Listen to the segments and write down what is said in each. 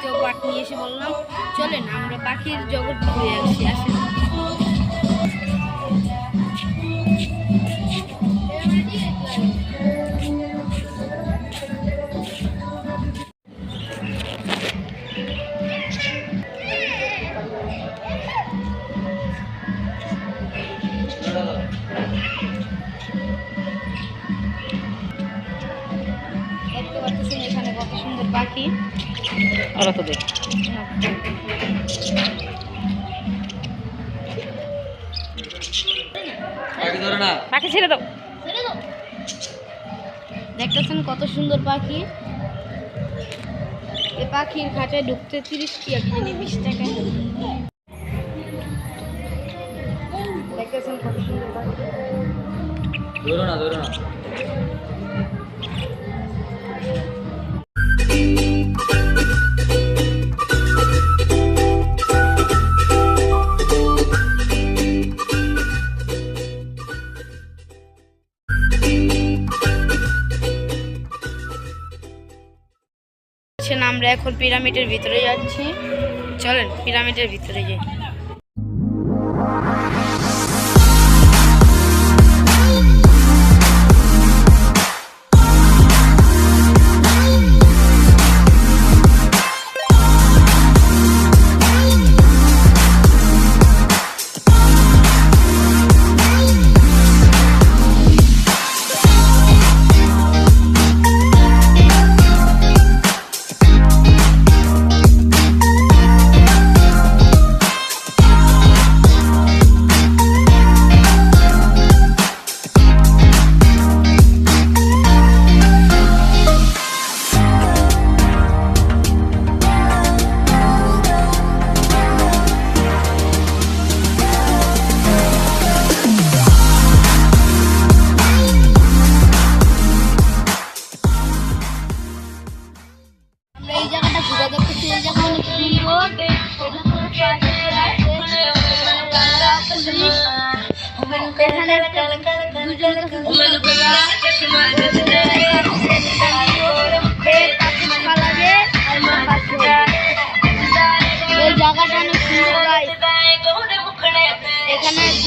দ্বিতীয় পার্ট নিয়ে এসে বললাম চলেন আমরা পাখির জগৎ ঘুরে আসি আসেন। পাচ্ছেন এখানে কত সুন্দর পাখি। ওরা তো দেখ। পাখি ছেড়ে দাও। দেখতেছেন কত সুন্দর পাখি। এই পাখির খাঁচায় ঢুকতে তিরিশ কি জানি বিশ টাকা। দেখতেছেন কত সুন্দর পাখি। ধরো না ধরো না। আমরা এখন পিরামিডের ভিতরে যাচ্ছি। চলেন পিরামিডের ভিতরে যাই। এখানে এখানে আছে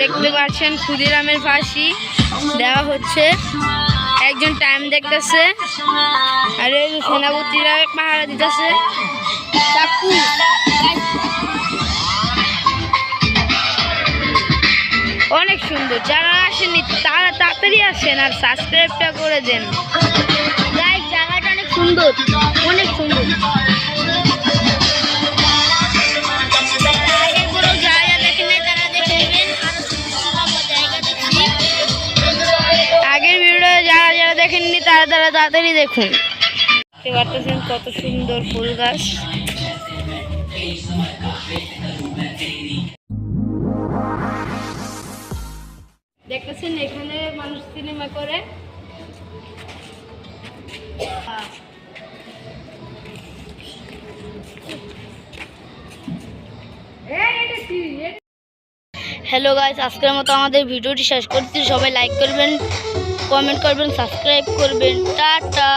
দেখতে পাচ্ছেন ক্ষুদিরামের ফাঁসি। দেওয়া হচ্ছে। একজন টাইম দেখতেছে। আর এই সেনাপতিরা পাহারা দিতেছে। অনেক সুন্দর। যারা আসেনি, তারা তাড়াতাড়ি আসেন আর সাবস্ক্রাইবটা করে দেন। লাইক জায়গাটা অনেক সুন্দর। অনেক সুন্দর। তাড়াতাড়ি দেখুন। দেখতে পারতেছেন কত সুন্দর ফুল গাছ। দেখতেছেন এখানে মানুষ সিনেমা করে। হ্যালো গাইস আজকের মতো আমাদের ভিডিওটি শেষ করছি। সবাই লাইক করবেন। কমেন্ট করবেন সাবস্ক্রাইব করবেন। টাটা।